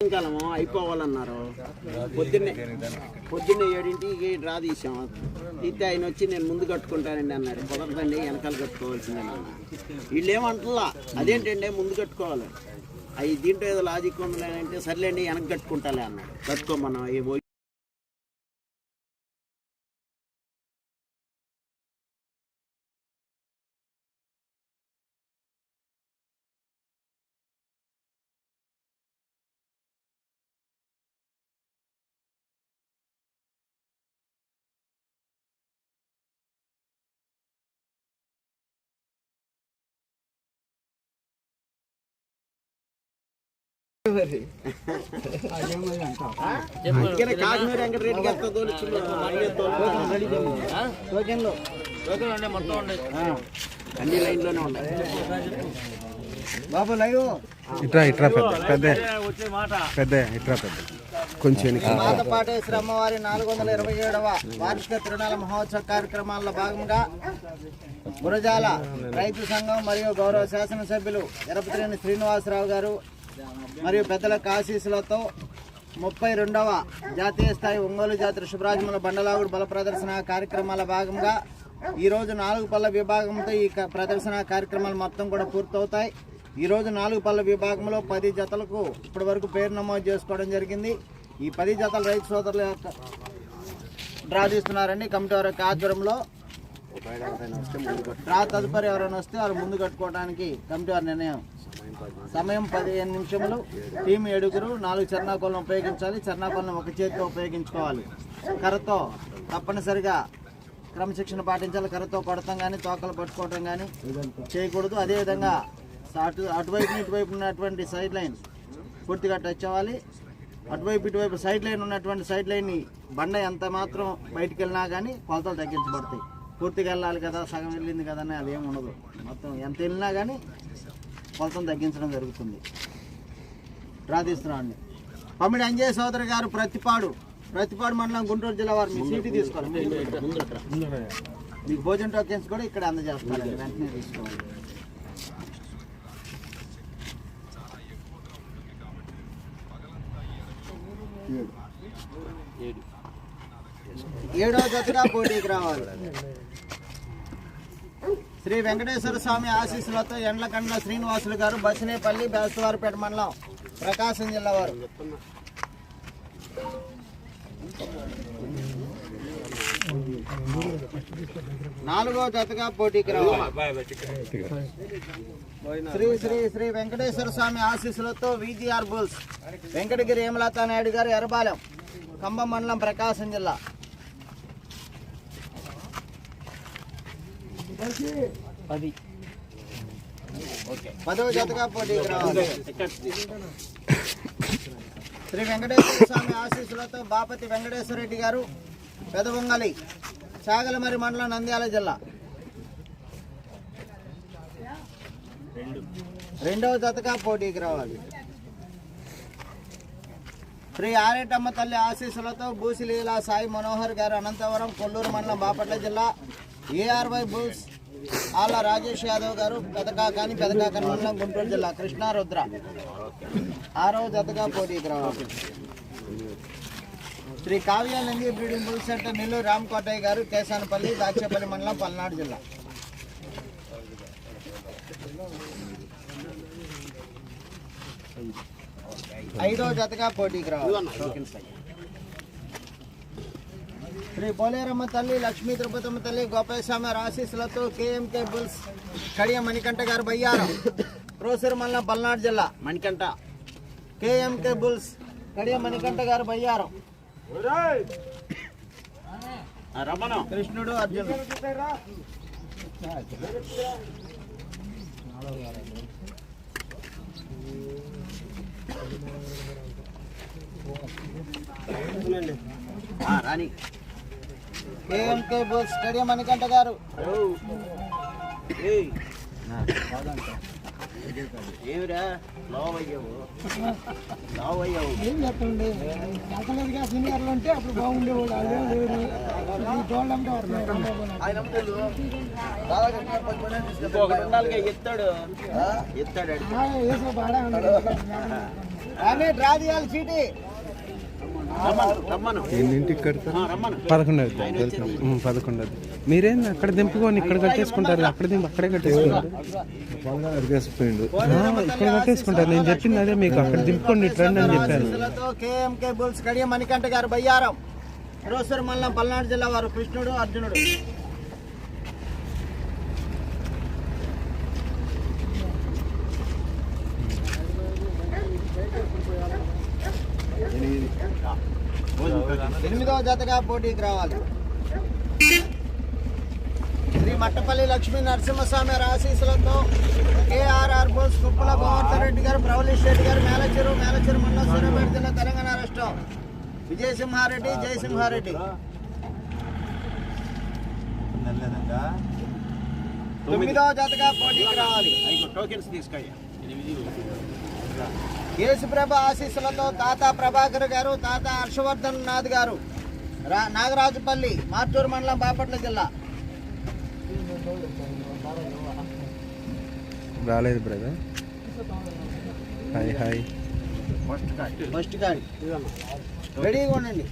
సాయంకాలము? అయిపోవాలన్నారు. పొద్దున్నే పొద్దున్నే ఏడింటికి డ్రా తీసాం తీస్తే ఆయన వచ్చి నేను ముందు కట్టుకుంటానండి అన్నాడు కుదరదండి వెనకాల కట్టుకోవాల్సిందే అన్న వీళ్ళు ఏమంటలా అదేంటండి ముందు కట్టుకోవాలి. అవి దీంట్లో ఏదో లాజిక్ ఉండాలంటే సర్లేండి వెనక కట్టుకుంటాలే అన్నాడు కట్టుకోమన్నా. ఏ కాశ్మీర్ వెంకటరెడ్డి గారితో అన్ని లైన్లోనే బాబు లైవ్. ఇట్రా ఇట్రా పెద్ద పెద్ద. పెద్ద ఇట్రా పెద్ద. కొంచెం వెనక. మాతపాటేశ్వర అమ్మవారి నాలుగు వందల ఇరవై ఏడవ వార్షిక తిరునాళ మహోత్సవ కార్యక్రమాల్లో భాగంగా గురజాల రైతు సంఘం మరియు గౌరవ శాసనసభ్యులు ఎరపతిరేని శ్రీనివాసరావు గారు మరియు పెద్దల కాశీసులతో ముప్పై రెండవ జాతీయ స్థాయి ఒంగోలు జాతర శుభరాజముల బండలాగుడు బల ప్రదర్శన కార్యక్రమాల భాగంగా ఈరోజు నాలుగు పళ్ళ విభాగంతో ఈ క- ప్రదర్శన కార్యక్రమాలు మొత్తం కూడా పూర్తవుతాయి. ఈరోజు నాలుగు పళ్ళ విభాగంలో పది జతలకు ఇప్పటి వరకు పేరు నమోదు చేసుకోవడం జరిగింది. ఈ పది జతల రైతు సోదరుల యొక్క డ్రా తీస్తున్నారండి. కమిటీ వారి యొక్క ఆధ్వర్యంలో డ్రా తదుపరి ఎవరైనా వస్తే వారు ముందు కట్టుకోవడానికి కమిటీ వారి నిర్ణయం సమయం పదిహేను నిమిషంలో టీం ఏడుగురు నాలుగు చర్నాకోలను ఉపయోగించాలి. చర్నాకోలను ఒక చేతితో ఉపయోగించుకోవాలి. కర్రతో తప్పనిసరిగా క్రమశిక్షణ పాటించాలి. కర్రతో కొడతాం కానీ తోకలు పట్టుకోవటం కానీ చేయకూడదు. అదేవిధంగా అటు అటువైపు ఇటువైపు ఉన్నటువంటి సైడ్ లైన్ పూర్తిగా టచ్ అవ్వాలి. అటువైపు ఇటువైపు సైడ్ లైన్ ఉన్నటువంటి సైడ్ లైన్ని బండ ఎంత మాత్రం బయటికి వెళ్ళినా కానీ కొలతలు తగ్గించబడతాయి. పూర్తిగా వెళ్ళాలి కదా సగం వెళ్ళింది కదా అని అదేం ఉండదు. మొత్తం ఎంత వెళ్ళినా కానీ కొలతలు తగ్గించడం జరుగుతుంది. అండి పమ్మిడి అంజయ్ సోదరి గారు ప్రతిపాడు ప్రతిపాడు మండలం గుంటూరు జిల్లా వారు మీ సీటు తీసుకోవాలి. మీకు భోజన టోకెన్స్ కూడా ఇక్కడ అందజేస్తారండి. వెంటనే తీసుకోవాలి. ఏడవ జతగా పోటీకి రావాలి. శ్రీ వెంకటేశ్వర స్వామి ఆశీస్సులతో ఎండ్లకండ్ల శ్రీనివాసులు గారు బసినేపల్లి బేస్తవారిపేట మండలం ప్రకాశం జిల్లా వారు. నాలుగో జతగా పోటీకి రావాలి శ్రీ శ్రీ శ్రీ వెంకటేశ్వర స్వామి ఆశీస్సులతో విజిఆర్ బుల్స్. వెంకటగిరి హేమలతా నాయుడు గారు ఎర్రబాలెం ఖమ్మం మండలం ప్రకాశం జిల్లా. పది. పదవ జతగా పోటీకి రావాలి శ్రీ వెంకటేశ్వర స్వామి ఆశీస్సులతో బాపతి వెంకటేశ్వర రెడ్డి గారు పెదబొంగలి చాగలమరి మండలం నంద్యాల జిల్లా. రెండవ జతగా పోటీకి రావాలి. శ్రీ ఆరేటమ్మ తల్లి ఆశీస్సులతో భూసిలీల సాయి మనోహర్ గారు అనంతవరం కొల్లూరు మండలం బాపట్ల జిల్లా. ఏఆర్వై బూస్ ఆళ్ళ రాజేష్ యాదవ్ గారు పెదకాకాని పెదకాకని మండలం గుంటూరు జిల్లా కృష్ణా రుద్ర ఆరవ జతగా పోటీకి రావాలి Shri Kavya Nandi breeding bull centre Nellore Ramakotaiah garu Kesanapalli Dachepalli మండలం పల్నాడు జిల్లా. ఐదో జతగా పోటీకి రావాలి. శ్రీ పోలేరమ్మ తల్లి లక్ష్మీ తిరుపతమ్మ తల్లి గోపాలస్వామి ఆశీస్సులతో కేఎంకే బుల్స్ కడియ మణికంఠ గారు బయ్యారం. ప్రోసర్ మండలం పల్నాడు జిల్లా మణికంఠ. కేఎంకే బుల్స్ కడియ మణికంఠ గారు బయ్యారం. ఆ, రమణం. కృష్ణుడు అర్జునుడు. రాణి. కేఎంకే బుల్స్ కడియ మణికంఠ గారు. ఓ. ఏయ్. ఏమిరా లావ్ అయ్యావు లావ్ అయ్యావు ఏం చెప్పండి? అసలుగా సీనియర్లు అంటే అప్పుడు బాగుండేవాళ్ళు. అదే లేరు. ఈ తోళ్ళంటే ఇంకొకటి ఉండాలిగా ఎత్తాడు. ఎత్తాడు డ్రా తీయాలి చీటీ. ఎన్నింటికి కడతారు? మీరేంది? అక్కడ దింపుకొని ఇక్కడ కట్టేసుకుంటారు. అక్కడ దింపు అక్కడే కట్టేసుకుంటారు. ఇక్కడ కట్టేసుకుంటారు. నేను చెప్పింది అదే మీకు. అక్కడ దింపుకోండి ట్రెండ్ అని చెప్పాను. మణికంఠ గారు బయ్యారం. మల్లం పల్నాడు జిల్లా వారు కృష్ణుడు అర్జునుడు. ఎనిమిదవ జతగా పోటీకి రావాలి. శ్రీ మట్టపల్లి లక్ష్మీ నరసింహస్వామి ఆశీస్సులతో కేఆర్ఆర్ బోస్ కుప్పల గోవర్ధన్ రెడ్డి గారు ప్రవలీష్ రెడ్డి గారు మేలచెరు మేలచెరు మండలం సూర్యాపేట జిల్లా తెలంగాణ రాష్ట్రం. విజయసింహారెడ్డి జయసింహారెడ్డి తొమ్మిదవ జతగా పోటీకి రావాలి. టోకెన్స్ తీసుకయ్యా. యేసుప్రభ ఆశీస్సులతో తాత ప్రభాకర్ గారు తాత హర్షవర్ధన్ నాథ్ గారు రా- నాగరాజుపల్లి మార్టూరు మండలం బాపట్ల జిల్లా. రాలేదు బ్రదర్. Hi hi. ఫస్ట్ గాడి రెడీగా ఉండండి.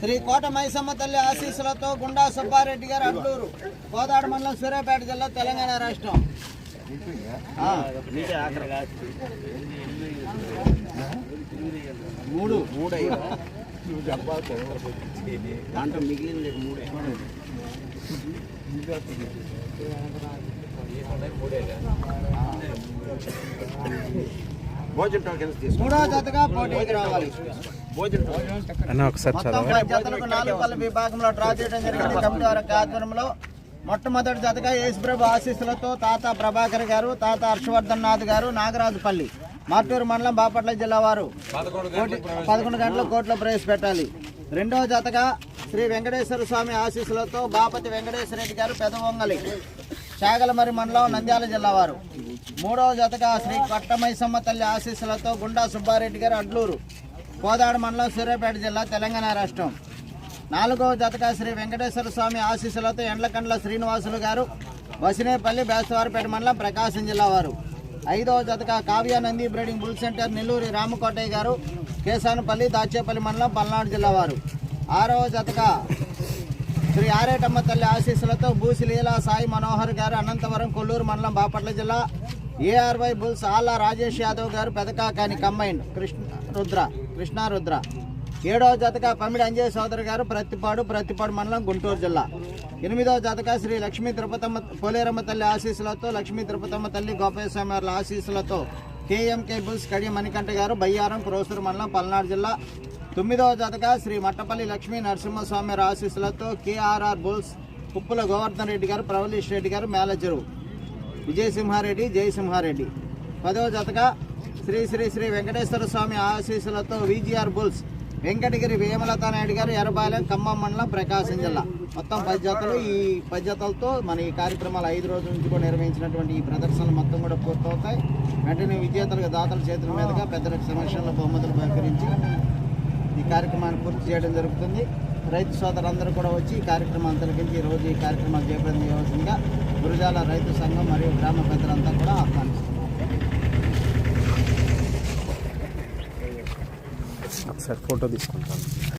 శ్రీ కోట మైసమ్మ తల్లి ఆశీస్సులతో గుండా సుబ్బారెడ్డి గారు అడ్లూరు కోదాడ మండలం సూర్యాపేట జిల్లా తెలంగాణ రాష్ట్రం. మూడు మూడు అయ్యా దాంట్లో మిగిలింది మూడే భోజన ఒకసారి నాలుగు పల్ల విభాగంలో డ్రా చేయడం జరిగింది. కమిటీ వారి ఆధ్వర్యంలో మొట్టమొదటి జతగా యేసుప్రభు ఆశీస్సులతో తాత ప్రభాకర్ గారు తాత హర్షవర్ధన్ నాథ్ గారు నాగరాజుపల్లి మార్టూరు మండలం బాపట్ల జిల్లా వారు. పదకొండు గంటల కోట్లో ప్రవేశపెట్టాలి. రెండవ జతగా శ్రీ వెంకటేశ్వర స్వామి ఆశీస్సులతో బాపతి వెంకటేశ్వర రెడ్డి గారు పెదవొంగలి శాగలమరి మండలం నంద్యాల జిల్లా వారు. మూడవ జతగా శ్రీ కొట్టమైసమ్మ తల్లి ఆశీస్సులతో గుండా సుబ్బారెడ్డి గారు అడ్లూరు కోదాడ మండలం సూర్యాపేట జిల్లా తెలంగాణ రాష్ట్రం. నాలుగవ జతగా శ్రీ వెంకటేశ్వర స్వామి ఆశీస్సులతో ఎండ్లకండ్ల శ్రీనివాసులు గారు వసినేపల్లి బేస్తవారిపేట మండలం ప్రకాశం జిల్లా వారు. ఐదవ జతగా Kavya Nandi breeding bull centre Nellore Ramakotaiah garu Kesanapalli Dachepalli మండలం పల్నాడు జిల్లా వారు. ఆరవ జతగా శ్రీ ఆరేటమ్మ తల్లి ఆశీస్సులతో భూసిలీల సాయి మనోహర్ గారు అనంతవరం కొల్లూరు మండలం బాపట్ల జిల్లా. ఏఆర్వై బుల్స్ ఆల్లా రాజేష్ యాదవ్ గారు పెదకాకాని కంబైన్ కృష్ణ రుద్ర కృష్ణా రుద్ర ఏడవ జతగా పమిడి అంజయ్ సోదరి గారు ప్రతిపాడు ప్రతిపాడు మండలం గుంటూరు జిల్లా. ఎనిమిదవ జతగా శ్రీ లక్ష్మీ తిరుపతమ్మ పోలేరమ్మ తల్లి ఆశీస్సులతో లక్ష్మీ తిరుపతమ్మ తల్లి గోపాలస్వామి వారి ఆశీస్సులతో కేఎం కేబుల్స్ కడియ మణికంఠ గారు బయ్యారం క్రోసూరు మండలం పల్నాడు జిల్లా. తొమ్మిదవ జతగా శ్రీ మట్టపల్లి లక్ష్మీ నరసింహస్వామి వారి ఆశీస్సులతో కేఆర్ఆర్ బుల్స్ ఉప్పుల గోవర్ధన్ రెడ్డి గారు ప్రవలీష్ రెడ్డి గారు మేలచెరువు విజయసింహారెడ్డి జయసింహారెడ్డి. పదవ జతగా శ్రీ శ్రీ శ్రీ వెంకటేశ్వర స్వామి ఆశీస్సులతో విజిఆర్ బుల్స్ వెంకటగిరి వేమలత నాయుడు గారు ఎర్రబాలెం ఖమ్మం మండలం ప్రకాశం జిల్లా. మొత్తం పది జతలు. ఈ పది జతలతో మన ఈ కార్యక్రమాలు ఐదు రోజుల నుంచి కూడా నిర్వహించినటువంటి ఈ ప్రదర్శనలు మొత్తం కూడా పూర్తవుతాయి. వెంటనే విజేతలకు దాతల చేతుల మీదుగా పెద్దల సమక్షంలో బహుమతులు బహుకరించి ఈ కార్యక్రమాన్ని పూర్తి చేయడం జరుగుతుంది. రైతు సోదరులందరూ కూడా వచ్చి ఈ కార్యక్రమాన్ని తొలగించి ఈ రోజు ఈ కార్యక్రమాలు చేపడం చేయవలసిందిగా గురుజాల రైతు సంఘం మరియు గ్రామ పెద్దలంతా కూడా ఆహ్వానిస్తున్నారు. సార్ ఫోటో తీసుకుంటాను.